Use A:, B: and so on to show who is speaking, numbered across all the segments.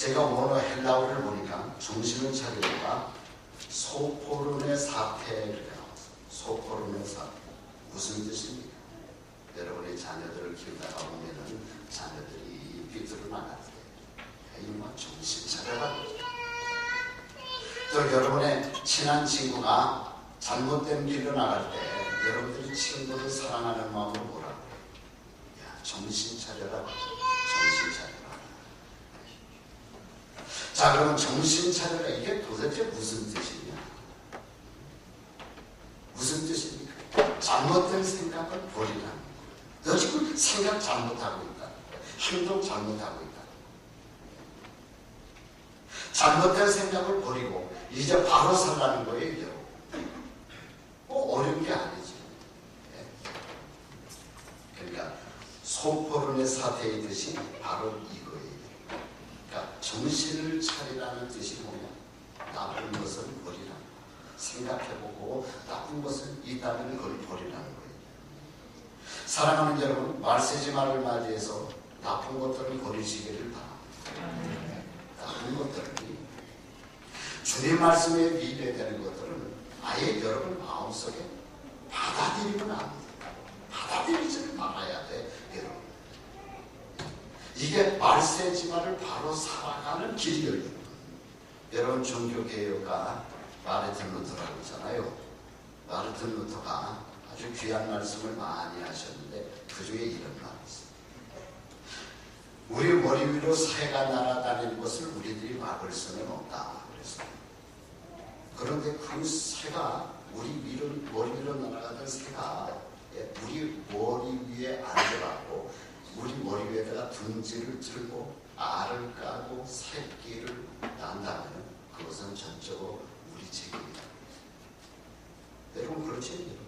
A: 제가 원어 헬라어를 보니까 정신을 차리고가 소포론의 사태 이렇게 나왔어요. 소포론의 사태. 무슨 뜻입니까? 여러분의 자녀들을 키우다가 보면은 자녀들이 나갈 때 이마 정신 차려라. 또 여러분의 친한 친구가 잘못된 길로 나갈 때 여러분들이 친구를 사랑하는 마음으로 뭐라고 해요? 야 정신 차려라. 정신 차려라. 자 그러면 정신 차려라 이게 도대체 무슨 뜻이냐? 무슨 뜻입니까? 잘못된 생각을 버리라는 거예요. 너 지금 생각 잘못하고 있다. 행동 잘못하고 있다. 잘못된 생각을 버리고 이제 바로 살라는 거예요. 뭐 어려운 게 아니지. 예. 그러니까 소포론의 사태이듯이 바로 이거예요. 정신을 차리라는 뜻이 뭐냐? 나쁜 것을 버리라. 생각해보고 나쁜 것은 있다면 그걸 버리라는 거예요. 사랑하는 여러분, 말세지마를 맞이해서 나쁜 것들을 버리시기를 바랍니다. 나쁜 것들이 주님 말씀에 비례되는 것들은 아예 여러분 마음속에 받아들이면 안 돼요. 받아들이지를 말아야 돼, 여러분. 이게 말세지마를 바로 살아가는 길이에요. 여러분 종교개혁가 마르틴 루터라고 있잖아요. 마르틴 루터가 아주 귀한 말씀을 많이 하셨는데 그 중에 이런 말이 있어요. 우리 머리 위로 새가 날아다니는 것을 우리들이 막을 수는 없다. 그랬어요. 그런데 그 새가 우리 위로, 머리 위로 날아가던 새가 예, 우리 머리 위에 앉아갖고 우리 머리 위에다가 둥지를 들고 알을 까고 새끼를 낳는다면 그것은 전적으로 우리 책임이다. 여러분 그렇지? 여러분?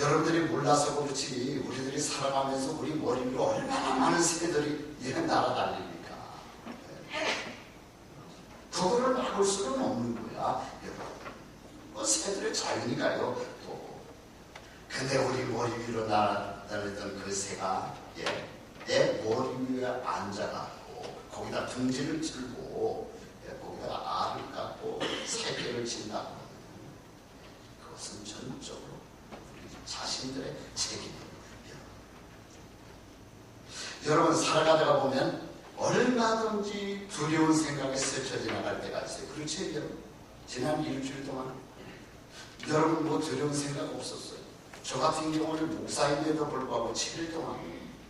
A: 여러분들이 몰라서 그렇지 우리들이 살아가면서 우리 머리 위로 얼마나 많은 새들이 이렇게 날아다닙니까? 예. 그거를 막을 수는 없는 거야, 여러분. 뭐 새들의 자유니까요. 또. 근데 우리 머리 위로 날아다니던 그 새가 예, 내 머리 위에 앉아갖고 거기다 둥지를 틀고 예, 거기다가 알을 깎고 새끼를 친다고 그것은 전적으로 우리 자신들의 책임입니다. 여러분 살아가다가 보면 얼마든지 두려운 생각에 스쳐 지나갈 때가 있어요. 그렇지 여러분? 지난 일주일 동안 여러분 뭐 두려운 생각 없었어요. 저 같은 경우는 목사인데도 불구하고 7일 동안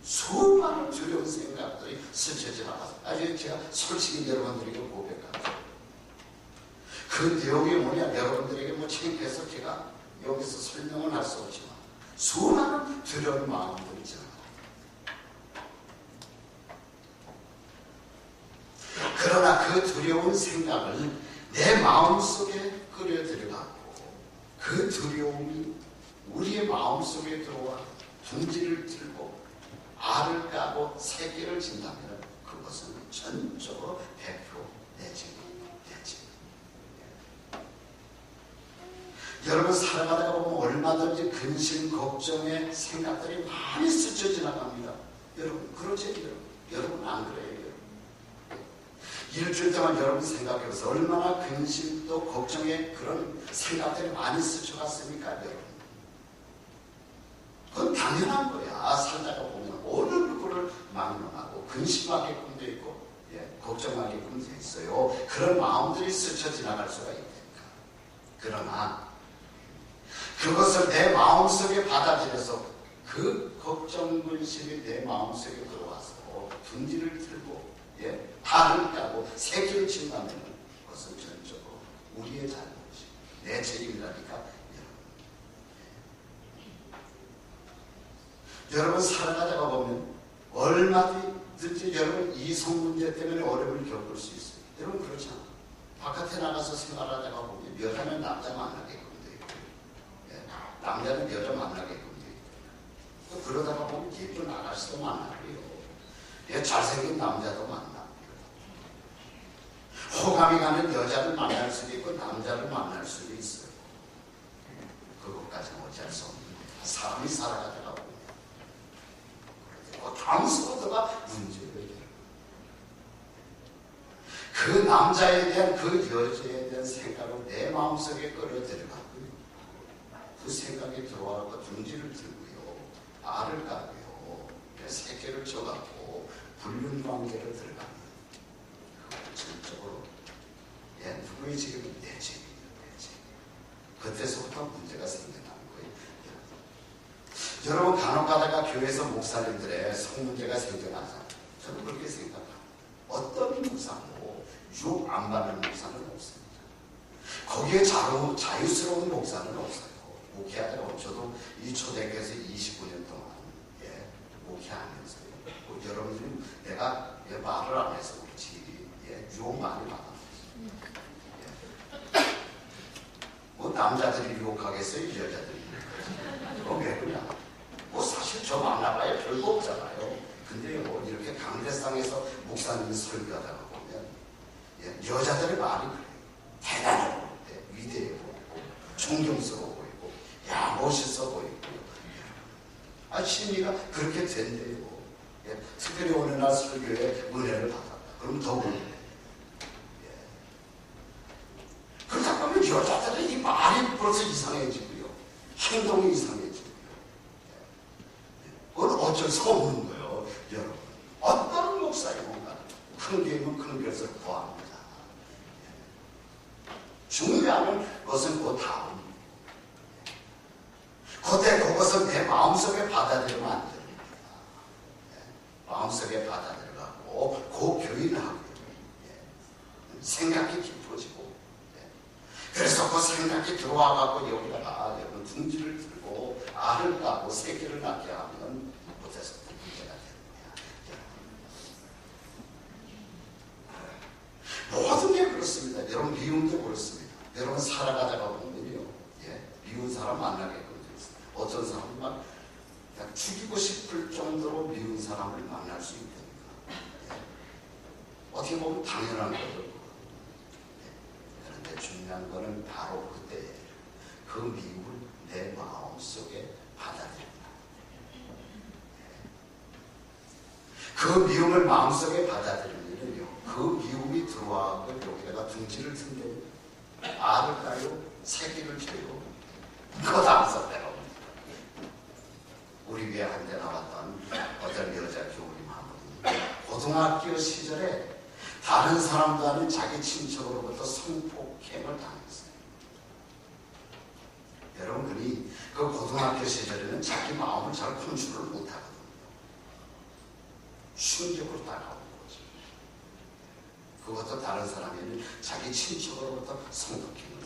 A: 수많은 두려운 생각들이 스쳐 지나갔어요. 아주 제가 솔직히 여러분들에게 고백합니다. 그 내용이 뭐냐 여러분들에게 뭐 창피해서 제가 여기서 설명은 할 수 없지만 수많은 두려운 마음들이 지나가요. 그러나 그 두려운 생각을 내 마음속에 끌어들여갖고 그 두려움이 우리의 마음속에 들어와 둥지를 들고 알을 까고 새끼를 진다면 그것은 전적으로 100%내 책임, 내 책임. 여러분 살아가다가 보면 얼마든지 근심, 걱정의 생각들이 많이 스쳐 지나갑니다. 여러분 그렇죠 여러분? 여러분 안 그래요? 일주일 동안 여러분 생각해보세요. 얼마나 근심도 걱정에 그런 생각들이 많이 스쳐갔습니까, 여러분? 그건 당연한 거야. 살다가 보면 어느 누구를 막론하고 근심하게끔 돼 있고, 예, 걱정하게끔 돼 있어요. 그런 마음들이 스쳐 지나갈 수가 있으니까. 그러나 그것을 내 마음속에 받아들여서 그 걱정 근심이 내 마음속에 들어와서 둥지를 들고 예, 달을 까고 새끼를 친다면 그것은 전적으로 우리의 잘못이 내 책임이라니까 여러분. 살아가다가 보면 얼마든지 여러분 이성 문제 때문에 어려움을 겪을 수 있어요. 여러분 그렇잖아. 바깥에 나가서 생활하다가 보면 여자는 남자 만나게끔 돼 있고 예, 남자는 여자 만나게끔 돼 있고 또 그러다가 보면 예쁜 아가씨도 만나고요. 예, 잘생긴 남자도 만나. 호감이 가는 여자를 만날 수도 있고 남자를 만날 수도 있어요. 그것까지는 어찌할 수 없는. 사람이 살아가다가 보면. 그런데 그 다음 순서가 문제예요. 여러분. 그 남자에 대한 그 여자에 대한 생각을 내 마음속에 끌어들여가고요. 그 생각이 들어와서 둥지를 들고요. 알을 까고요. 새끼를 쳐갖고 불륜 관계를 들어가는 전적으로 예, 누구의 책임은 내 책임이에요. 내 책임. 그때서부터 문제가 거예요. 여러분 간혹 가다가 교회에서 목사님들의 성문제가 생겨나잖아요. 저는 그렇게 생각합니다. 어떤 목사도 유혹 안 받는 목사는 없습니다. 거기에 자유, 자유스러운 목사는 없어요. 목회하다가 저도 이 초대교에서 29년 동안 예, 목회하면서요. 뭐 여러분들이 내가 예, 말을 안 해서 그렇지 예, 유혹 많이 받았어요. 예. 뭐 남자들이 유혹하겠어요? 여자들이 유혹하겠어요? 왜? 뭐 사실 저 만나봐야 별거 없잖아요. 근데요, 뭐 이렇게 강대상에서 목사님이 설교하다가 보면 예, 여자들의 말이 그래요. 대단해 보이고, 위대해 보이고, 존경스러워 보이고, 야 멋있어 보이고. 아 심리가 그렇게 된대요. 예, 특별히 어느 날 설교에 은혜를 받았다. 그럼 더 은혜. 예. 그러다 보면 여자들은 이 말이 벌써 이상해지고요. 행동이 이상해 수 없는 거예요, 여러분. 어떤 뭔가 큰 교회면 큰 것을 구합니다. 중요한 것은 그 다음. 그때 그것을 내 마음속에 받아들이면 안 됩니다. 예. 마음속에 받아들여가고 그 교인하고요. 예. 생각이 깊어지고 예. 그래서 그 생각이 들어와가고 여기다가 여러분 둥지를 들고 알을 까고 새끼를 낳게 하면 어디서 문제가 되느냐. 모든 게 그렇습니다. 여러분 미움도 그렇습니다. 여러분 살아가다가 보면요, 예, 미운 사람 만나게 되어 있습니다. 어떤 사람은 막 그냥 죽이고 싶을 정도로 미운 사람을 만날 수 있답니다. 예. 어떻게 보면 당연한 거죠. 예. 그런데 중요한 거는 바로 그때 그 미움을 내 마음 속에 받아들인다. 그 미움을 마음속에 받아들이면요, 그 미움이 들어와서 여기다가 둥지를 튼대요. 알을 까요, 새끼를 쳐요. 그거 다 무섭대요. 우리 교회 한때 나왔던 어떤 여자 교우님 한 분이 고등학교 시절에 다른 사람도 아닌 자기 친척으로부터 성폭행을 당했어요. 여러분들이 그 고등학교 시절에는 자기 마음을 잘 컨트롤 못하거든요. 충격으로 다가오는 거죠. 그것도 다른 아닌 자기 친척으로부터 성폭행을